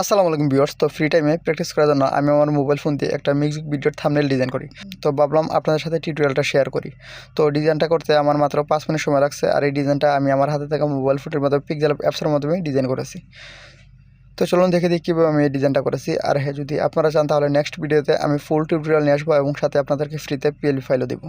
আসসালামু আলাইকুম ভিউয়ার্স। তো ফ্রি টাইমে প্র্যাকটিস করার জন্য আমি আমার মোবাইল ফোন দিয়ে একটা মিউজিক ভিডিওর থামনেল ডিজাইন করি। তো ভাবলাম আপনাদের সাথে টিউটোরিয়ালটা শেয়ার করি। তো ডিজাইনটা করতে আমার মাত্র পাঁচ মিনিট সময় লাগছে আর এই ডিজাইনটা আমি আমার হাতে থাকা মোবাইল ফোনের মাধ্যমে পিকজাল অ্যাপসের মাধ্যমে ডিজাইন করেছি। তো চলুন দেখে দিই কীভাবে আমি এই ডিজাইনটা করেছি। আর হ্যাঁ যদি আপনারা চান তাহলে নেক্সট ভিডিওতে আমি ফুল টিউটোরিয়াল নিয়ে আসব এবং সাথে আপনাদেরকে ফ্রিতে পিএলপি ফাইলও দেবো।